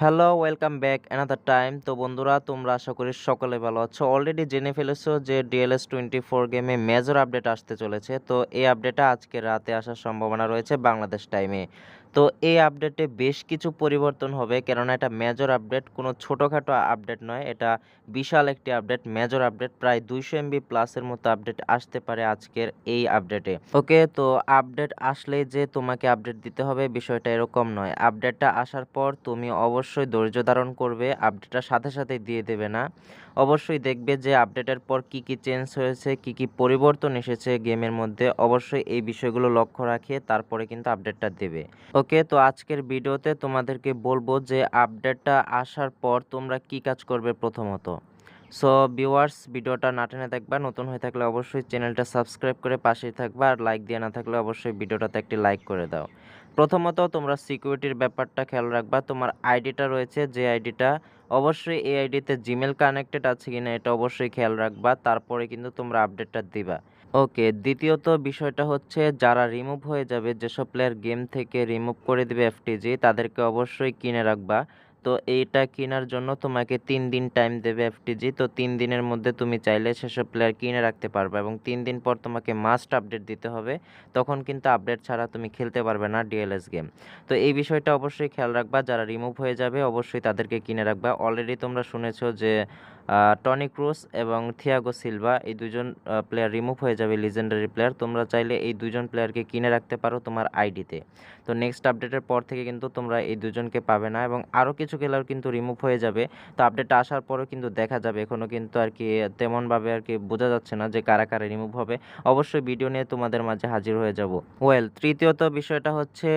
Hello welcome back another time তো বন্ধুরা, তোমরা আশা করি সকলে ভালো আছো। অলরেডি জেনে ফেলেছো যে ডিএলএস টোয়েন্টি ফোর গেমে মেজর আপডেট আসতে চলেছে। তো এই আপডেটটা আজকে রাতে আসার সম্ভাবনা রয়েছে বাংলাদেশ টাইমে তো এই আপডেটে বেশ কিছু পরিবর্তন হবে। কেননা এটা মেজর আপডেট কোনো ছোটোখাটো আপডেট নয়। এটা বিশাল একটি আপডেট মেজর আপডেট প্রায় দুইশো এমবি প্লাসের মতো আপডেট আসতে পারে আজকের এই আপডেটে ওকে তো আপডেট আসলেই যে তোমাকে আপডেট দিতে হবে বিষয়টা এরকম নয়। আপডেটটা আসার পর তুমি অবশ্যই ধৈর্য ধারণ করবে আপডেটটা সাথে সাথে দিয়ে দেবে না। অবশ্যই দেখবে যে আপডেটের পর কি কি চেঞ্জ হয়েছে, কি কি পরিবর্তন এসেছে গেমের মধ্যে। অবশ্যই এই বিষয়গুলো লক্ষ্য রাখে, তারপরে কিন্তু আপডেটটা দেবে। ওকে, তো আজকের ভিডিওতে তোমাদেরকে বলব যে আপডেটটা আসার পর তোমরা কি কাজ করবে প্রথমত। সো ভিউয়ার্স ভিডিওটা না টেনে দেখবা, নতুন হয়ে থাকলে অবশ্যই চ্যানেলটা সাবস্ক্রাইব করে পাশেই থাকবা, আর লাইক দিয়ে না থাকলে অবশ্যই ভিডিওটাতে একটি লাইক করে দাও। প্রথমত তোমরা সিকিউরিটির ব্যাপারটা খেয়াল রাখবা, তোমার আইডিটা রয়েছে, যে আইডিটা অবশ্যই এই আইডিতে জিমেল কানেক্টেড আছে কিনা, এটা অবশ্যই খেয়াল রাখবা, তারপরে কিন্তু তোমরা আপডেটটা দিবা। ওকে, দ্বিতীয়ত বিষয়টা হচ্ছে যারা রিমুভ হয়ে যাবে, যেসব প্লেয়ার গেম থেকে রিমুভ করে দিবে এফটিজি তাদেরকে অবশ্যই কিনে রাখবা। তো এইটা কেনার জন্য তোমাকে তিন দিন টাইম দেবে এফটিজি তো তিন দিনের মধ্যে তুমি চাইলে সেসব প্লেয়ার কিনে রাখতে পারবে এবং তিন দিন পর তোমাকে মাস্ট আপডেট দিতে হবে। তখন কিন্তু আপডেট ছাড়া তুমি খেলতে পারবে না ডিএলএস গেম তো এই বিষয়টা অবশ্যই খেয়াল রাখবা, যারা রিমুভ হয়ে যাবে অবশ্যই তাদেরকে কিনে রাখবা। অলরেডি তোমরা শুনেছো যে টনি ক্রুস এবং থিয়াগো সিলভা এই দুজন প্লেয়ার রিমুভ হয়ে যাবে লিজেন্ডারি প্লেয়ার তোমরা চাইলে এই দুজন প্লেয়ারকে কিনে রাখতে পারো তোমার আইডিতে তো। নেক্সট আপডেটের পর থেকে কিন্তু তোমরা এই দুজনকে পাবে না এবং আরও কিছু খেলার কিন্তু রিমুভ হয়ে যাবে। তো আপডেটটা আসার পরেও কিন্তু দেখা যাবে। এখনও কিন্তু আর কি তেমনভাবে আর কি বোঝা যাচ্ছে না যে কারা কারা রিমুভ হবে। অবশ্যই ভিডিও নিয়ে তোমাদের মাঝে হাজির হয়ে যাব। ওয়েল তৃতীয়ত বিষয়টা হচ্ছে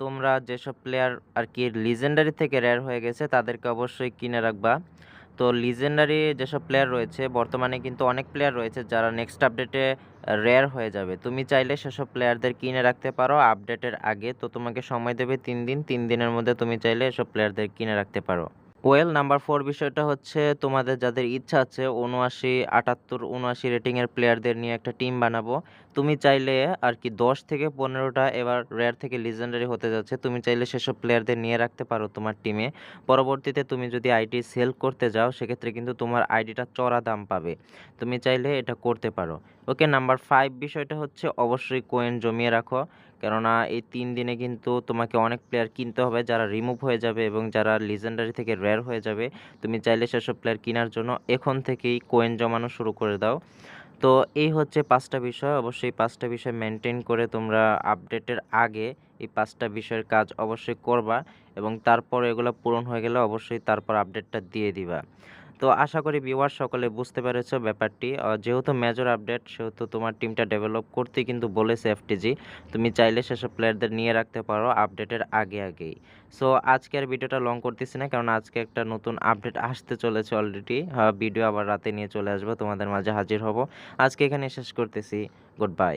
তোমরা যেসব প্লেয়ার আর কি লিজেন্ডারি থেকে রেয়ার হয়ে গেছে, তাদেরকে অবশ্যই কিনে রাখবা। তো লিজেন্ডারি যেসব প্লেয়ার রয়েছে, বর্তমানে কিন্তু অনেক প্লেয়ার রয়েছে যারা নেক্সট আপডেটে রেয়ার হয়ে যাবে। তুমি চাইলে সেসব প্লেয়ারদের কিনে রাখতে পারো আপডেটের আগে। তো তোমাকে সময় দেবে তিন দিন, তিন দিনের মধ্যে তুমি চাইলে এসব প্লেয়ারদের কিনে রাখতে পারো। ওয়েল নাম্বার ফোর বিষয়টা হচ্ছে তোমাদের যাদের ইচ্ছা আছে উনআশি, আটাত্তর, উনআশি রেটিংয়ের প্লেয়ারদের নিয়ে একটা টিম বানাবো। তুমি চাইলে আর কি দশ থেকে পনেরোটা এবার রেয়ার থেকে লিজেন্ডারি হতে যাচ্ছে, তুমি চাইলে সেসব প্লেয়ারদের নিয়ে রাখতে পারো তোমার টিমে পরবর্তীতে তুমি যদি আইডি সেল করতে যাও, সেক্ষেত্রে কিন্তু তোমার আইডিটা চড়া দাম পাবে। তুমি চাইলে এটা করতে পারো। ওকে নাম্বার ফাইভ বিষয়টা হচ্ছে অবশ্যই কোয়েন জমিয়ে রাখো। কেননা এই তিন দিনে কিন্তু তোমাকে অনেক প্লেয়ার কিনতে হবে যারা রিমুভ হয়ে যাবে এবং যারা লিজেন্ডারি থেকে রেয়ার হয়ে যাবে। তুমি চাইলে সেসব প্লেয়ার কেনার জন্য এখন থেকেই কোয়েন জমানো শুরু করে দাও। তো এই হচ্ছে পাঁচটা বিষয়। অবশ্যই পাঁচটা বিষয় মেনটেন করে তোমরা আপডেটের আগে এই পাঁচটা বিষয়ের কাজ অবশ্যই করবা এবং তারপর এগুলো পূরণ হয়ে গেলে অবশ্যই তারপর আপডেটটা দিয়ে দিবা। তো আশা করি ভিউয়ার সকলে বুঝতে পেরেছ ব্যাপারটি। যেহেতু মেজর আপডেট সেহেতু তোমার টিমটা ডেভেলপ করতে কিন্তু বলেছে এফটিজি তুমি চাইলে সেসব প্লেয়ারদের নিয়ে রাখতে পারো আপডেটের আগে আগেই। সো আজকে আর ভিডিওটা লং করতেছি না, কারণ আজকে একটা নতুন আপডেট আসতে চলেছে অলরেডি ভিডিও আবার রাতে নিয়ে চলে আসব, তোমাদের মাঝে হাজির হব। আজকে এখানে শেষ করতেছি। Good bye